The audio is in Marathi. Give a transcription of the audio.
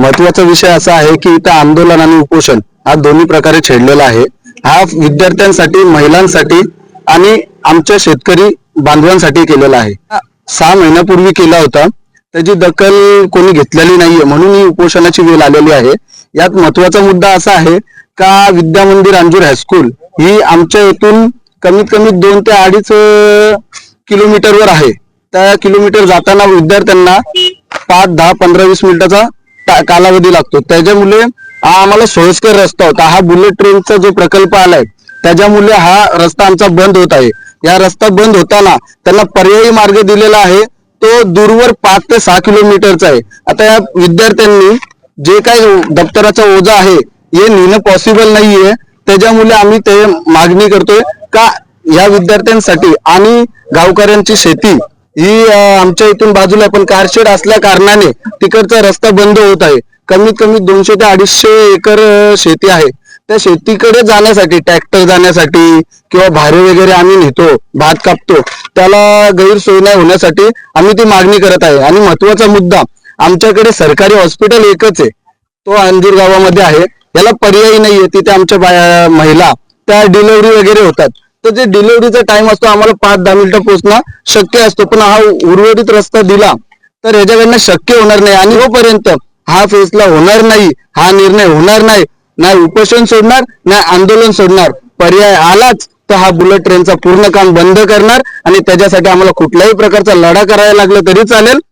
महत्त्वाचा विषय असा आहे की इथं आंदोलन आणि उपोषण हा दोन्ही प्रकारे छेडलेला आहे. हा विद्यार्थ्यांसाठी महिलांसाठी आणि आमच्या शेतकरी बांधवांसाठी केलेला आहे. सहा महिन्यापूर्वी केला होता. त्याची दखल कोणी घेतलेली नाहीये म्हणून ही उपोषणाची वेळ आलेली आहे. यात महत्त्वाचा मुद्दा असा आहे का विद्या मंदिर अंजूर हायस्कूल ही आमच्या इथून कमीत कमी दोन ते अडीच किलोमीटरवर आहे. त्या किलोमीटर जाताना विद्यार्थ्यांना पाच दहा पंधरा वीस मिनिटाचा कालावधी लागतो. त्याच्यामुळे हा आम्हाला सोयीस्कर रस्ता होता. हा बुलेट ट्रेनचा जो प्रकल्प आलाय त्याच्यामुळे हा रस्ता आमचा बंद होत आहे. या रस्ता बंद होताना त्यांना पर्यायी मार्ग दिलेला आहे. तो दूरवर पाच ते सहा किलोमीटरचा आहे. आता या विद्यार्थ्यांनी जे काही दप्तराचा ओझा आहे हे नेणं पॉसिबल नाहीये. त्याच्यामुळे आम्ही ते मागणी करतोय का या विद्यार्थ्यांसाठी आणि गावकऱ्यांची शेती ही आमच्या इथून बाजूला पण कारशेड असल्या कारणाने तिकडचा रस्ता बंद होत आहे. कमीत कमी दोनशे ते अडीचशे एकर शेती आहे. त्या शेतीकडे जाण्यासाठी ट्रॅक्टर जाण्यासाठी किंवा भारे वगैरे आम्ही नेतो भात कापतो त्याला गैरसोय नाही होण्यासाठी आम्ही ती मागणी करत आहे. आणि महत्त्वाचा मुद्दा आमच्याकडे सरकारी हॉस्पिटल एकच आहे. तो अंजूर गावामध्ये आहे. याला पर्यायी नाहीये. तिथे आमच्या महिला त्या डिलिव्हरी वगैरे होतात. तर जे डिलिव्हरीचा टाइम असतो आम्हाला पाच दहा मिनिटं पोहोचणं शक्य असतो. पण हा उर्वरित रस्ता दिला तर याच्याकडनं शक्य होणार नाही. आणि होपर्यंत हा फेसला होणार नाही हा निर्णय होणार नाही. नाही उपोषण सोडणार नाही आंदोलन सोडणार. पर्याय आलाच तर हा बुलेट ट्रेनचा पूर्ण काम बंद करणार. आणि त्याच्यासाठी आम्हाला कुठल्याही प्रकारचा लढा करायला लागला तरी चालेल.